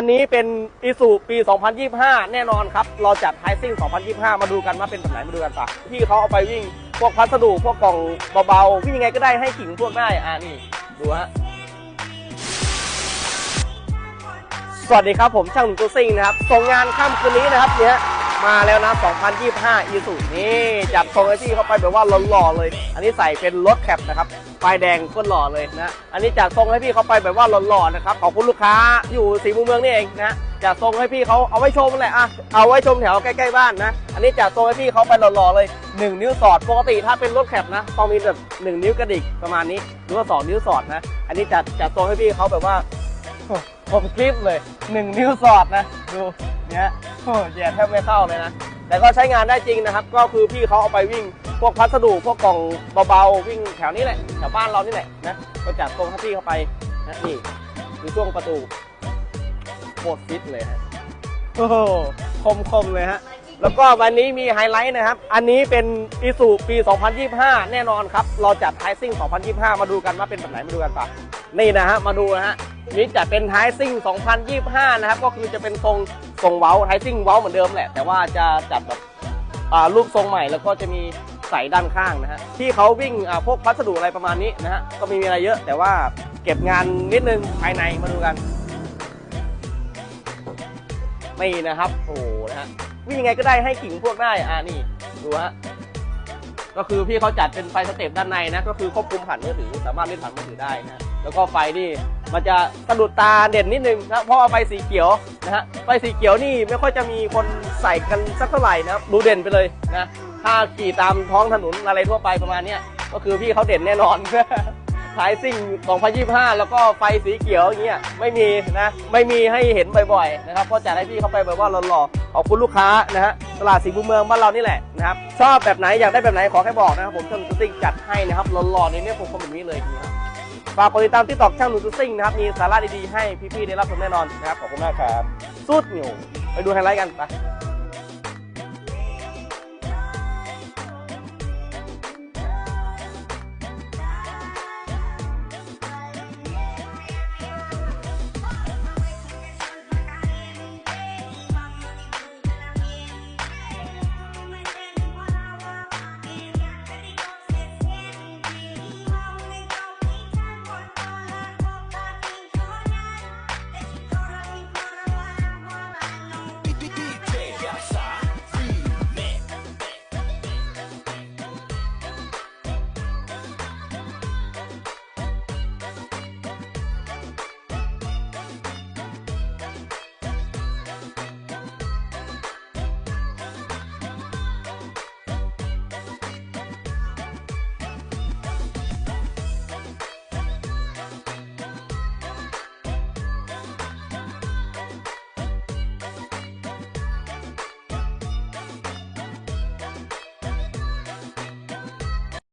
อันนี้เป็นอีสูปี 2025 แน่นอนครับ เราจัดไฮซิ่ง 2025 มาดูกันว่าเป็นแบบไหนมาดูกันปะพี่เขาเอาไปวิ่งพวกพัสดุพวกกล่องเบาๆวิ่งยังไงก็ได้ให้ขิงพวกได้อ่านี่ดูฮะสวัสดีครับผมช่างหนุ่มตัวซิ่งนะครับส่งงานค่ำคืนนี้นะครับเนี่ย มาแล้วนะ 2025 อีสุนี่จัดทรงไอที่เข้าไปแบบว่าหล่อๆเลย อันนี้ใส่เป็นรถแคปนะครับไฟแดงก็หล่อเลยนะ อันนี้จัดทรงให้พี่เขาไปแบบว่าหล่อๆนะครับ ขอบคุณลูกค้าอยู่สีมุมเมืองนี่เองนะจัดทรงให้พี่เขาเอาไว้ชมแหละอะเอาไว้ชมแถวใกล้ๆบ้านนะ อันนี้จัดทรงให้พี่เขาไปหล่อๆเลย 1 นิ้วสอดปกติถ้าเป็นรถแคปนะต้องมีแบบ1นิ้วกระดิกประมาณนี้หรือว่า2นิ้วสอดนะ อันนี้จัดจัดทรงให้พี่เขาแบบว่าผมคลิปเลยหนึ่งนิ้วสอดนะดูเนี่ย โอ้เหยียดแทบไม่เข้าเลยนะ แต่ก็ใช้งานได้จริงนะครับ ก็คือพี่เขาเอาไปวิ่งพวกพัสดุพวกกล่องเบาๆวิ่งแถวนี้แหละแถวบ้านเรานี่แหละนะก็จัดตรงให้พี่เข้าไปนะนี่ดูช่วงประตูโคตรฟิตเลยฮะโอ้โหคมๆเลยฮะแล้วก็วันนี้มีไฮไลท์นะครับ อันนี้เป็นอีซูปี 2025 แน่นอนครับ เราจัดไฮซิ่ง 2025 มาดูกันว่าเป็นแบบไหนมาดูกันปะนี่นะฮะ มาดูนะฮะ นี่จะเป็นไฮซิ่ง 2025 นะครับ ก็คือจะเป็นทรงทรงเว้าไฮซิ่งเว้าเหมือนเดิมแหละ แต่ว่าจะจัดแบบรูปทรงใหม่แล้วก็จะมีใส่ด้านข้างนะฮะ ที่เขาวิ่งพวกพัสดุอะไรประมาณนี้นะฮะ ก็มีอะไรเยอะ แต่ว่าเก็บงานนิดนึงภายในมาดูกัน นี่นะครับ โอ้โหนะฮะ วิ่งยังไงก็ได้ให้ขิงพวกได้ อ่านี่ ดูฮะ ก็คือพี่เขาจัดเป็นไฟสเต็ปด้านในนะ ก็คือควบคุมผ่านมือถือ สามารถเล่นผ่านมือถือได้นะ แล้วก็ไฟนี่มันจะสะดุดตาเด่นนิดนึงนะเพราะว่าไฟสีเขียวนะฮะไฟสีเขียวนี่ไม่ค่อยจะมีคนใส่กันสักเท่าไหร่นะครับดูเด่นไปเลยนะถ้าขี่ตามท้องถนนอะไรทั่วไปประมาณเนี้ยก็คือพี่เขาเด่นแน่นอน ท้ายซิ่ง2025 แล้วก็ไฟสีเขียวอย่างเงี้ยไม่มีนะไม่มีให้เห็นบ่อยๆนะครับก็จัดให้พี่เขาไปแบบว่าหล่อๆขอบคุณลูกค้านะฮะตลาดสีบุเมืองบ้านเรานี่แหละนะครับชอบแบบไหนอยากได้แบบไหนขอแค่บอกนะครับผมช่างหนุ่มซิ่งจัดให้นะครับหล่อๆในเนี้ยผมคมแบบนี้เลยนะครับ ฝากกดติดตามที่ตอกช่างหนุ่มซิ่งนะครับ มีสาระดีๆให้พี่ๆได้รับชมแน่นอนนะครับ ขอบคุณมากครับสุดเหนียวไปดูไฮไลท์กันไป